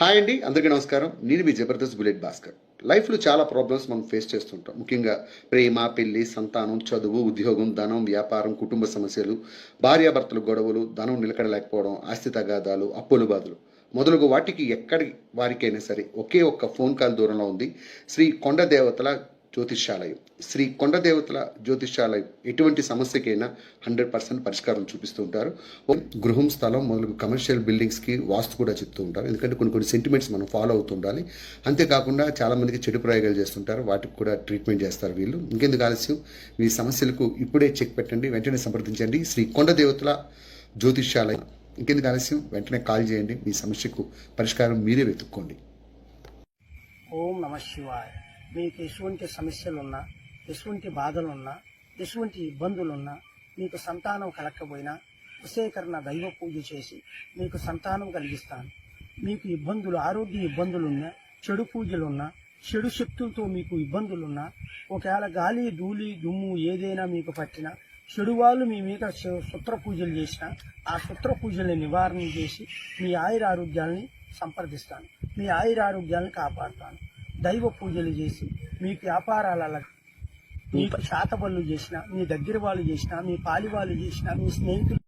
Hi అండి అందరికీ నమస్కారం. నేను మీ జబర్దస్త్ బుల్లెట్ భాస్కర్. లైఫ్లో చాలా ప్రాబ్లమ్స్ మనం ఫేస్ చేస్తుంటాం. ముఖ్యంగా ప్రేమ పెళ్ళి సంతానం చదువు ఉద్యోగం ధనం వ్యాపారం కుటుంబ సమస్యలు భార్యాభర్తల గొడవలు ధనం నిలకడలేకపోవడం ఆస్తి తగాదాలు అప్పుల బాధలు. మొదలగు వాటికి ఎక్కడి వారికైనా సరే ఒకే ఒక్క ఫోన్ కాల్ దూరంలో ఉంది. శ్రీ కొండ దేవతల జ్యోతిష్యాలయం శ్రీ కొండ దేవతల జ్యోతిష్యాలయం ఎటువంటి సమస్యకైనా హండ్రెడ్ పర్సెంట్ పరిష్కారం చూపిస్తూ ఉంటారు. గృహం స్థలం మొదలు కమర్షియల్ బిల్డింగ్స్కి వాస్తు కూడా చెప్తూ ఉంటారు. ఎందుకంటే కొన్ని కొన్ని సెంటిమెంట్స్ మనం ఫాలో అవుతూ ఉండాలి. అంతేకాకుండా చాలామందికి చెడు ప్రయోగాలు చేస్తుంటారు. వాటికి కూడా ట్రీట్మెంట్ చేస్తారు వీళ్ళు. ఇంకెందుకు ఆలస్యం? మీ సమస్యలకు ఇప్పుడే చెక్ పెట్టండి. వెంటనే సంప్రదించండి. శ్రీ కొండ దేవతల జ్యోతిష్యాలయం ఇంకెందుకు ఆలస్యం? వెంటనే కాల్ చేయండి. మీ సమస్యకు పరిష్కారం మీరే వెతుక్కోండి. ఓం నమ శివాయ. మీకు ఎటువంటి సమస్యలున్నా ఎటువంటి బాధలున్నా ఎటువంటి ఇబ్బందులున్నా మీకు సంతానం కలగకపోయినా వశీకరణ దైవ పూజ చేసి మీకు సంతానం కలిగిస్తాను. మీకు ఇబ్బందులు ఆరోగ్య ఇబ్బందులున్నా చెడు పూజలున్నా చెడు శక్తులతో మీకు ఇబ్బందులున్నా ఒకవేళ గాలి ధూళి దుమ్ము ఏదైనా మీకు పట్టినా చెడు వాళ్ళు మీ మీద శ- శుత్ర పూజలు చేసిన ఆ శుత్ర పూజల్ని నివారణ చేసి మీ ఆయుర ఆరోగ్యాల్ని సంప్రదిస్తాను. మీ ఆయుర ఆరోగ్యాలను కాపాడుతాను. దైవ పూజలు చేసి మీకు వ్యాపారాల మీకు శాతబళ్ళు చేసిన మీ దగ్గర వాళ్ళు చేసిన మీ పాలి వాళ్ళు చేసిన మీ స్నేహితులు